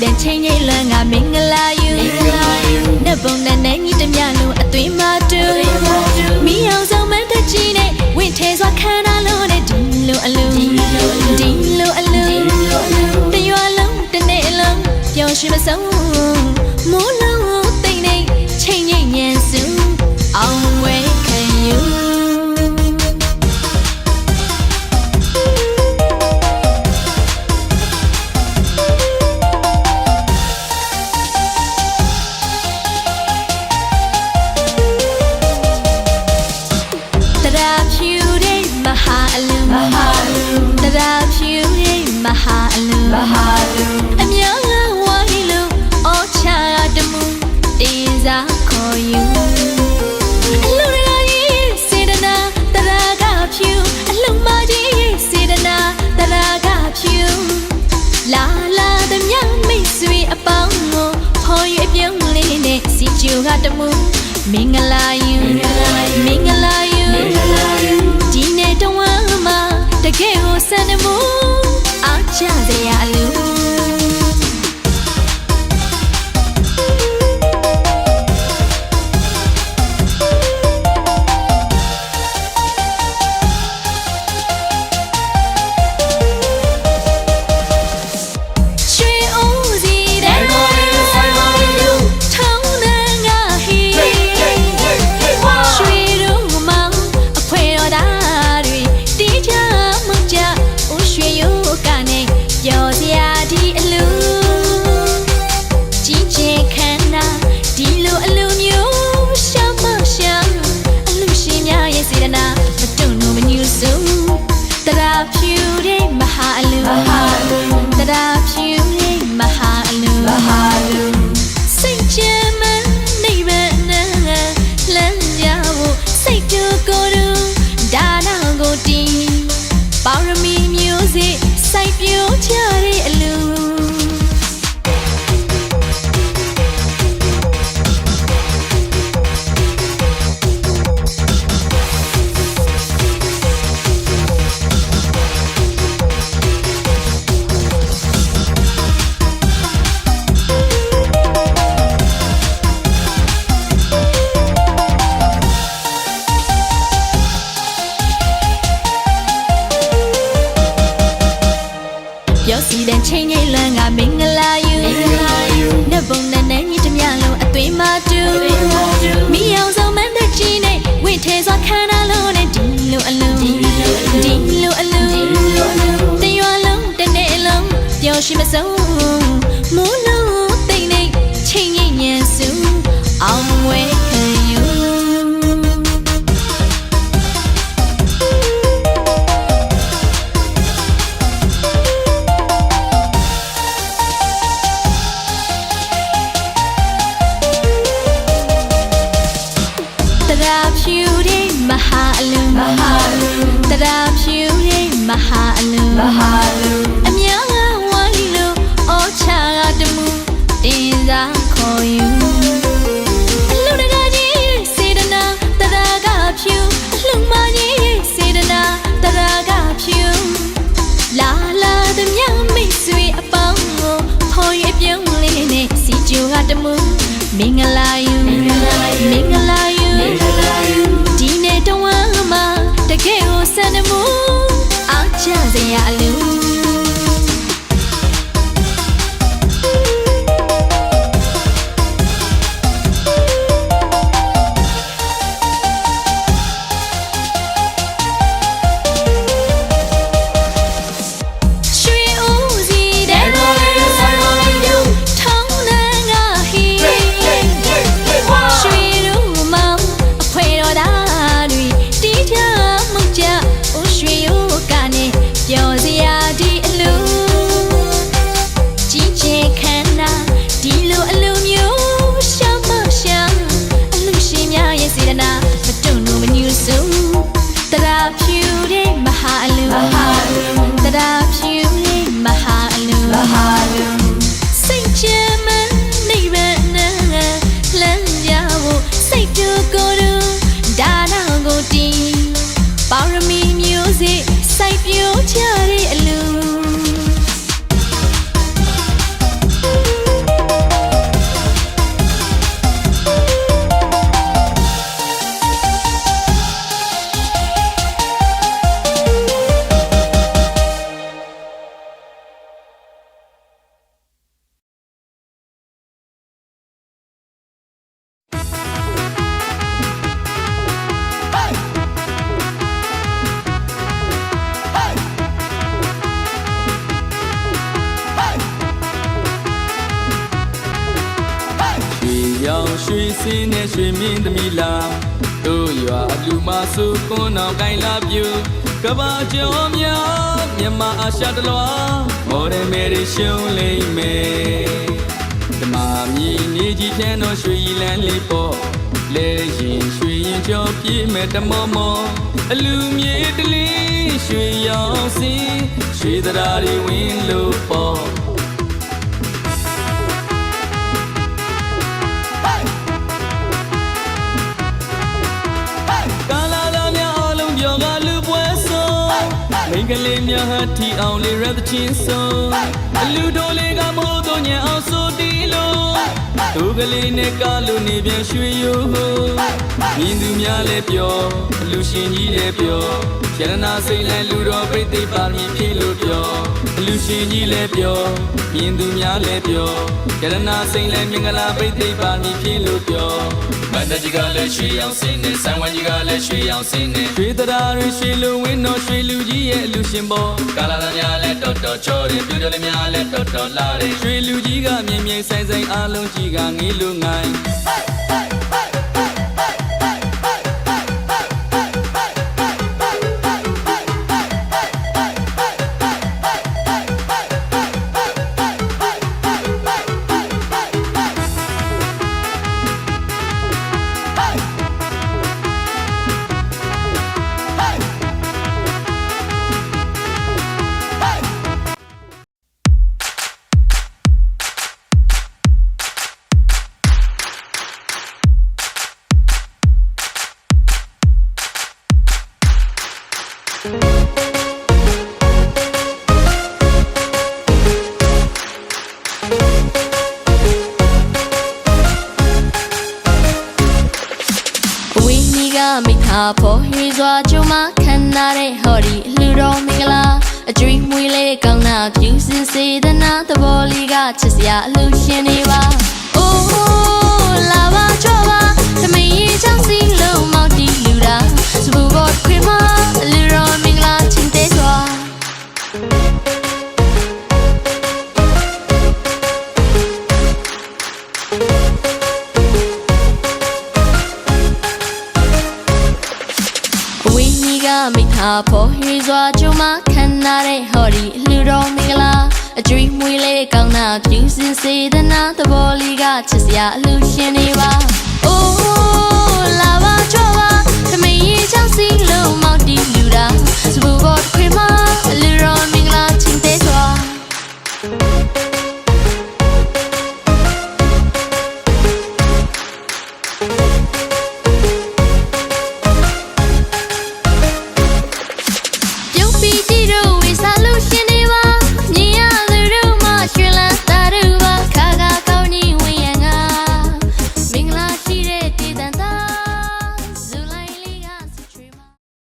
ချင်းကြီးလွမ်းကမင်္ဂလာယူနတ်ဘုံနဲ့နဲ့ညီတမျှလုံးအသွင်မတူမိအောင်ဆောင်မတကြီးနဲ့ဝင့်ထဲစွာခန္ဓာလုံးနဲ့ဒီလိုအလုံးဒီလိုအလုံးတရွာလုံးတစ်နေ့လုံးပျော်ရွှင်မဆုံးမိုးလုံး ခေါ်ယူအလူရရဲ့စေတနာတရာကဖြူအလူမကြီးရဲ့စေတနာတရာကဖြူလာလာသမျှမိတ်ဆွေအပေါင်းကိုဖော်ရွေပြုံးလေးနဲ့စီကျူကတမှုမင်္ဂလာယူမင်္ဂလာ ပျော်ရွှင်မဆုံးမိုးလုံးတိမ်နေချင်းကြီးညံစုအောင် တင်စားခေါ်ယူအလူတကာကြီးစေတနာတရာကဖြူအလူမကြီးစေတနာတရာကဖြူလာလာသမျှမိတ်ဆွေအပေါင်းကိုဖော်ရွေပြုံးလေးနဲ့စီကျူကတမှုမင်္ဂလာယူမင်္ဂလာ ရွှေစင်းနဲ့ရွှေမင်းသမီးလာတို့ရွာအလူမဆုကွန်းအောင်ကိုင်လာပြူကဘာကျော်များမြန်မာအာရှတလွားမော်ဒယ်မယ်ရီရှုံးလိမ့်မယ်ဓမ္မမြည်နေကြီးပြန်တော့ရွှေရည်လန်းလေးပေါ့လဲရင်ရွှေရင်ကျော်ပြေးမဲ့တမောမောအလူမြေတလေးရွှေရောင်စင်းရွှေသရာတွေဝင်လို့ပေါ့ ကလေးများဟထီအောင်လေးရသချင်းဆုံးအလူတော်လေးကမိုးတော့ညံအောင်ဆိုတီလို့ဒုကလေးနဲ့ကာလူနေပြန်ရွှေရိုးမြင်သူများလည်းပြောအလူရှင်ကြီးလည်းပြောရတနာစိတ်လည်းလူတော်ပြိသိပါမည်ဖြစ်လို့ပြောအလူရှင်ကြီးလည်းပြောမြင်သူများလည်းပြောရတနာစိတ်လည်းမင်္ဂလာပြိသိပါမည်ဖြစ်လို့ပြော မန္တကြီးကလည်းရွှေရောင်စင်းနေဆန်ဝမ်ကြီးကလည်းရွှေရောင်စင်းနေရွှေတရာတွေရွှေလူဝင်းတော်ရွှေလူကြီးရဲ့အလူရှင်ပေါ်ကာလာသားများလည်းတော်တော်ချောတယ်ပြူတယ်များလည်းတော်တော်လာတယ်ရွှေလူကြီးကမြင်မြင်ဆိုင်ဆိုင်အားလုံးကြီးကငေးလူငိုင်းဝ ဖို့ရွှေစွာကျုံမခံနာတဲ့ဟော်ဒီလူတော်မင်္ဂလာအကျွေးမွေးလေးကောင်းနာဖြူစင်စေတနာသဘောလေးကချစ်စရာအလူရှင်နေပါ ဖို့ရွှေစွာကျုံမခံနာတဲ့ဟော်ဒီလူတော်မင်္ဂလာအကျွေးမွေးလေးကောင်းနာဖြူစင်စေတနာသဘောလေးကချစ်စရာအလူရှင်နေပါ